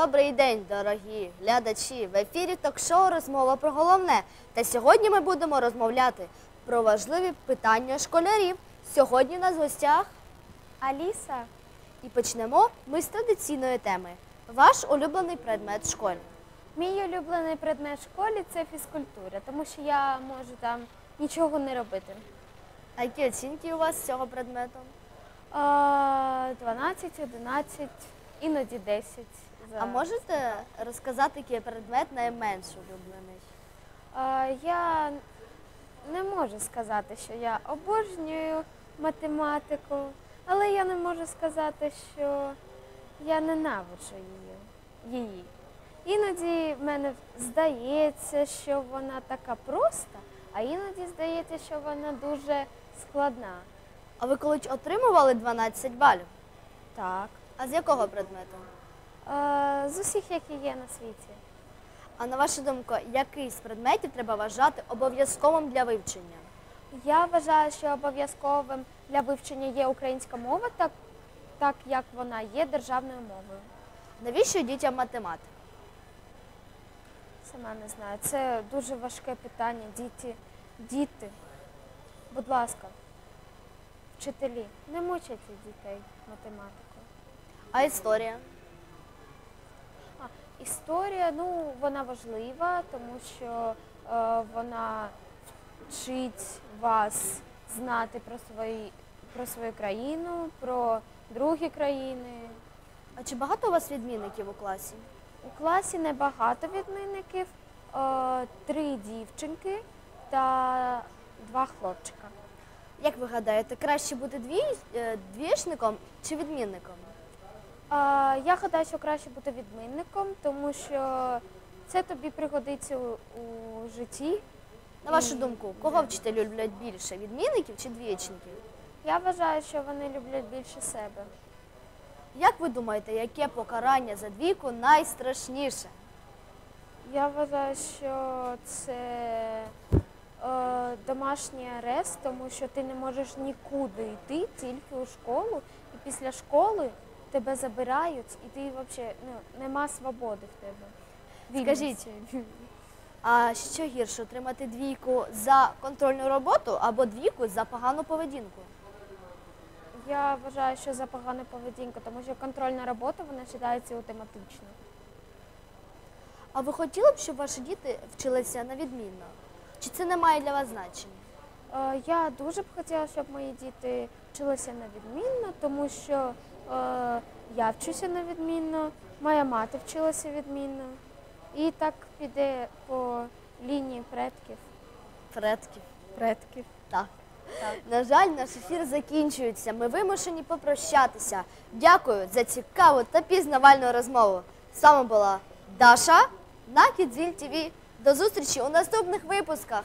Добрий день, дорогі глядачі. В ефірі ток-шоу розмова про головне. Та сьогодні ми будемо розмовляти про важливі питання школярів. Сьогодні у нас в гостях Аліса, і почнемо ми з традиційної теми. Ваш улюблений предмет в школі. мій улюблений предмет в школі це фізкультура, тому що я можу там нічого не робити. А які оцінки у вас з цього предмету? А, 12, 11, іноді 10. За... А можете розказати, який предмет найменш улюблений? А, я не можу сказати, що я обожнюю математику, але я не можу сказати, що я ненавиджу її. її. Іноді в мене здається, що вона така проста, а іноді здається, що вона дуже складна. А ви колись отримували 12 балів? Так. А з якого предмету? Е, з усіх, які є на світі. А на вашу думку, який з предметів треба вважати обов'язковим для вивчення? Я вважаю, що обов'язковим для вивчення є українська мова, так, так як вона є державною мовою. Навіщо дітям математика? Сама не знаю. Це дуже важке питання. Діти, діти, будь ласка, вчителі, не мучайте дітей математикою. А історія? А, історія, ну, вона важлива, тому що е, вона вчить вас знати про, свої, про свою країну, про другі країни. А чи багато у вас відмінників у класі? У класі небагато відмінників, е, три дівчинки та два хлопчика. Як ви гадаєте, краще бути дві, е, чи відмінником? Я гадаю, що краще бути відмінником, тому що це тобі пригодиться у, у житті. На вашу думку, кого вчителі люблять більше відмінників чи двічників? Я вважаю, що вони люблять більше себе. Як ви думаєте, яке покарання за двійку найстрашніше? Я вважаю, що це е, домашній арест, тому що ти не можеш нікуди йти, тільки у школу, і після школи тебе забирають, і ти взагалі ну, нема свободи в тебе. Скажіть, А що гірше отримати двійку за контрольну роботу або двійку за погану поведінку? Я вважаю, що за погану поведінку, тому що контрольна робота вона вважається автоматично. А ви хотіли б, щоб ваші діти вчилися на відмінно? Чи це не має для вас значення? Е, Я дуже б хотіла, щоб мої діти вчилися на відмінно, тому що е, я вчуся на відмінно, моя мати вчилася відмінно. І так піде по лінії предків. Предків. предків. Так. Так. На жаль, наш ефір закінчується. Ми вимушені попрощатися. Дякую за цікаву та пізнавальну розмову. З вами була Даша на Кідзіль ТВ. До зустрічі у наступних випусках.